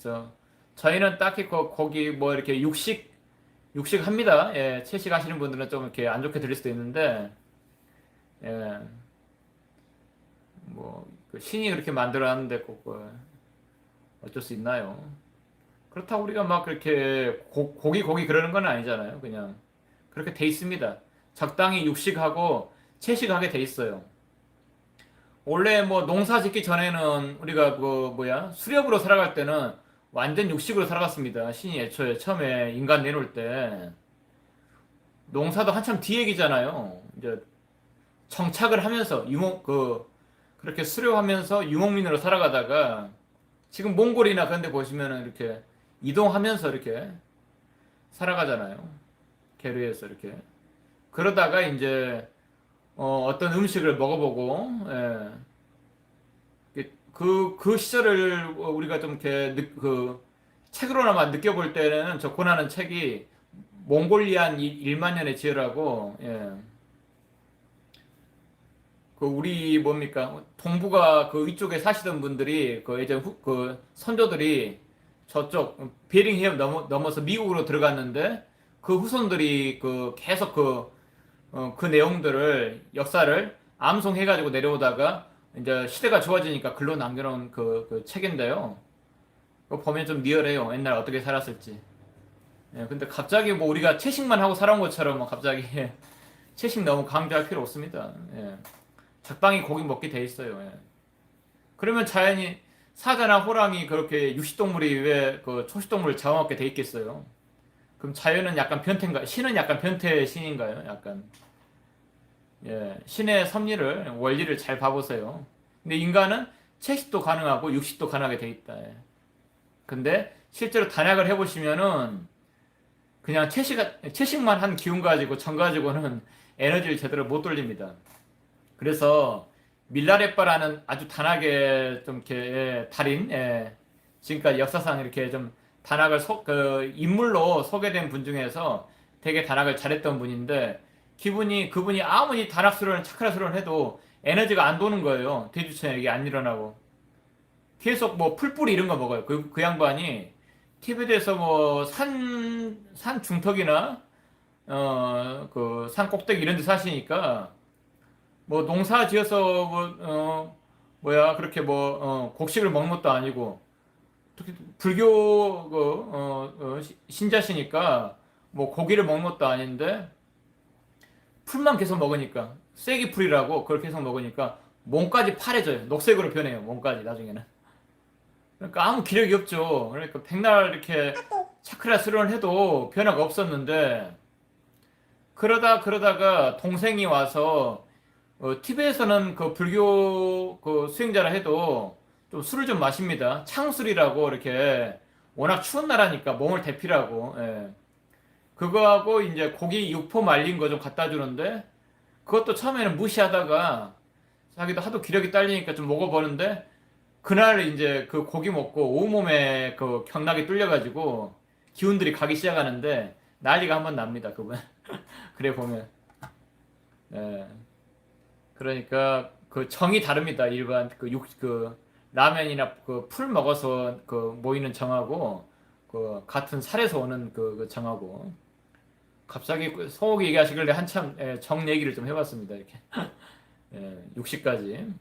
그래서 저희는 딱히 거, 거기 뭐 이렇게 육식 육식 합니다. 예, 채식 하시는 분들은 좀 이렇게 안 좋게 들릴 수도 있는데 예. 뭐그 신이 그렇게 만들어놨는데 꼭 뭐, 어쩔 수 있나요? 그렇다고 우리가 막 그렇게 고, 고기 고기 그러는 건 아니잖아요. 그냥 그렇게 돼 있습니다. 적당히 육식하고 채식하게 돼 있어요. 원래 뭐 농사 짓기 전에는 우리가 그 뭐야 수렵으로 살아갈 때는 완전 육식으로 살아갔습니다. 신이 애초에 처음에 인간 내놓을 때 농사도 한참 뒤 얘기잖아요. 이제 정착을 하면서 유목 그 그렇게 수료하면서 유목민으로 살아가다가 지금 몽골이나 그런 데 보시면은 이렇게 이동하면서 이렇게 살아가잖아요. 계류해서 이렇게. 그러다가 이제 어, 어떤 음식을 먹어보고 예. 그, 그 시절을 우리가 좀 이렇게 느, 그 책으로나마 느껴볼 때는 저 고난은 책이 몽골리안 1만 년의 지혜라고 예. 그 우리 뭡니까 동북아 그 위쪽에 사시던 분들이 그 이제 후, 그 선조들이 저쪽 베링 해협 넘어, 넘어서 미국으로 들어갔는데 그 후손들이 그 계속 그, 어, 그 내용들을 역사를 암송해가지고 내려오다가 이제 시대가 좋아지니까 글로 남겨놓은 그, 그 책인데요. 그거 보면 좀 리얼해요. 옛날 어떻게 살았을지. 예, 근데 갑자기 뭐 우리가 채식만 하고 살아온 것처럼 뭐 갑자기 채식 너무 강조할 필요 없습니다. 예. 적당히 고기 먹게 돼 있어요. 예. 그러면 자연히 사자나 호랑이 그렇게 육식동물이 왜 그 초식동물을 잡아먹게 돼 있겠어요? 그럼 자연은 약간 변태인가? 신은 약간 변태 신인가요? 약간 예, 신의 섭리를 원리를 잘 봐보세요. 근데 인간은 채식도 가능하고 육식도 가능하게 돼 있다. 예. 근데 실제로 단약을 해보시면은 그냥 채식 채식만 한 기운 가지고 정 가지고는 에너지를 제대로 못 돌립니다. 그래서 밀라레빠라는 아주 단하게 좀 이렇게 예, 달인 예, 지금까지 역사상 이렇게 좀 단학을 소, 그 인물로 소개된 분 중에서 되게 단학을 잘했던 분인데 기분이 그분이 아무리 단학 수련을 차크라 수련을 해도 에너지가 안 도는 거예요. 대주천에 이게 안 일어나고 계속 뭐 풀뿌리 이런 거 먹어요. 그, 그 양반이 티베트에서 뭐 산 산 중턱이나 어 그 산 꼭대기 이런 데 사시니까 뭐 농사 지어서 뭐, 어, 뭐야 그렇게 뭐 어, 곡식을 먹는 것도 아니고 특히 불교 그, 어, 어, 신자시니까 뭐 고기를 먹는 것도 아닌데 풀만 계속 먹으니까 쐐기 풀이라고 그걸 계속 먹으니까 몸까지 파래져요 녹색으로 변해요 몸까지 나중에는 그러니까 아무 기력이 없죠 그러니까 백날 이렇게 차크라 수련을 해도 변화가 없었는데 그러다 그러다가 동생이 와서 어, 티베트에서는 그 불교 그 수행자라 해도 좀 술을 좀 마십니다. 창술이라고 이렇게 워낙 추운 나라니까 몸을 대피라고. 예. 그거하고 이제 고기 육포 말린 거 좀 갖다 주는데 그것도 처음에는 무시하다가 자기도 하도 기력이 딸리니까 좀 먹어보는데 그날 이제 그 고기 먹고 온몸에 그 경락이 뚫려가지고 기운들이 가기 시작하는데 난리가 한 번 납니다. 그분. 그래 보면. 예. 그러니까 그 정이 다릅니다. 일반 그 육 그 라면이나 그 풀 먹어서 그 모이는 정하고 그 같은 살에서 오는 그, 그 정하고 갑자기 그 소고기 얘기하시길래 한참 예, 정 얘기를 좀 해봤습니다. 이렇게 예, 60까지